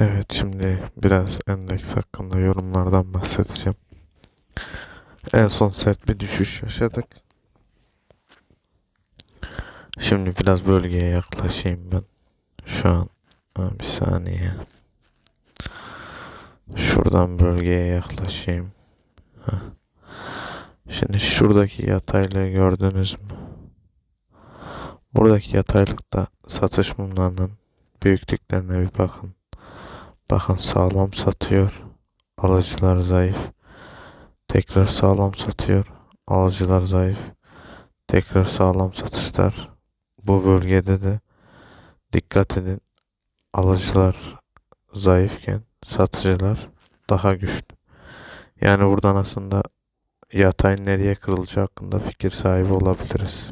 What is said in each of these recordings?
Evet şimdi biraz endeks hakkında yorumlardan bahsedeceğim. En son sert bir düşüş yaşadık. Şimdi biraz bölgeye yaklaşayım ben. Şu an bir saniye. Şuradan bölgeye yaklaşayım. Şimdi şuradaki yataylığı gördünüz mü? Buradaki yataylıkta satış mumlarının büyüklüklerine bir bakın. Bakın sağlam satıyor. Alıcılar zayıf. Tekrar sağlam satıyor. Alıcılar zayıf. Tekrar sağlam satışlar. Bu bölgede de dikkat edin. Alıcılar zayıfken satıcılar daha güçlü. Yani buradan aslında yatayın nereye kırılacağı hakkında fikir sahibi olabiliriz.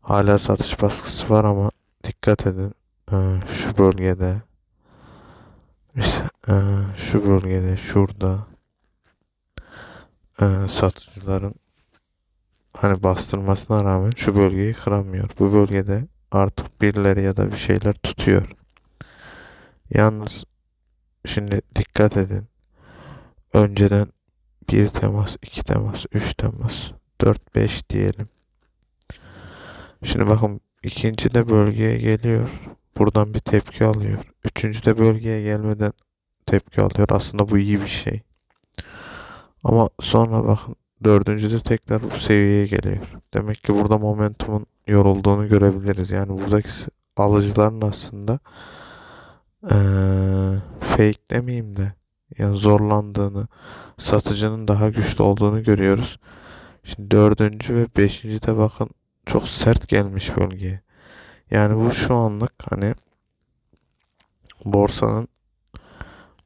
Hala satış baskısı var ama dikkat edin. Şu bölgede şu bölgede şurada e, satıcıların hani bastırmasına rağmen şu bölgeyi kıramıyor. Bu bölgede artık birileri ya da bir şeyler tutuyor. Yalnız şimdi dikkat edin. Önceden bir temas, iki temas, üç temas, dört, beş diyelim. Şimdi bakın ikinci de bölgeye geliyor. Buradan bir tepki alıyor. Üçüncü de bölgeye gelmeden tepki alıyor. Aslında bu iyi bir şey. Ama sonra bakın dördüncü de tekrar bu seviyeye geliyor. Demek ki burada momentumun yorulduğunu görebiliriz. Yani buradaki alıcıların aslında eee fake demeyeyim de yani zorlandığını, satıcının daha güçlü olduğunu görüyoruz. Şimdi dördüncü ve beşinci de bakın çok sert gelmiş bölgeye. Yani bu şu anlık hani borsanın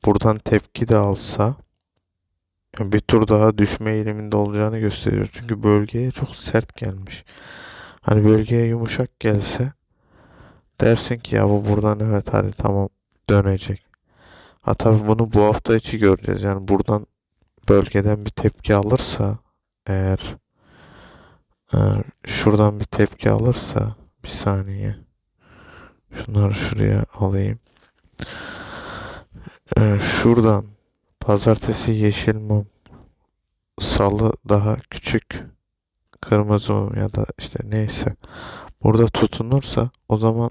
buradan tepki de alsa bir tur daha düşme eğiliminde olacağını gösteriyor. Çünkü bölgeye çok sert gelmiş. Hani bölgeye yumuşak gelse dersin ki ya bu buradan evet hadi tamam dönecek. Ha tabii bunu bu hafta içi göreceğiz. Yani buradan bölgeden bir tepki alırsa eğer e, şuradan bir tepki alırsa bir saniye şunları şuraya alayım. E, şuradan pazartesi yeşil mum salı daha küçük kırmızı mum ya da işte neyse burada tutunursa o zaman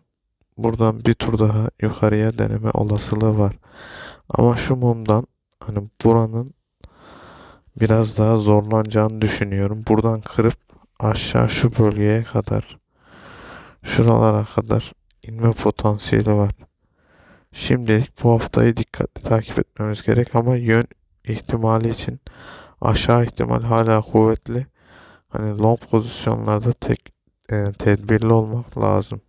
buradan bir tur daha yukarıya deneme olasılığı var. Ama şu mumdan hani buranın biraz daha zorlanacağını düşünüyorum. Buradan kırıp aşağı şu bölgeye kadar şuralara kadar inme potansiyeli var. Şimdilik bu haftayı dikkatli takip etmemiz gerek ama yön ihtimali için aşağı ihtimal hala kuvvetli. Hani long pozisyonlarda tek e, tedbirli olmak lazım.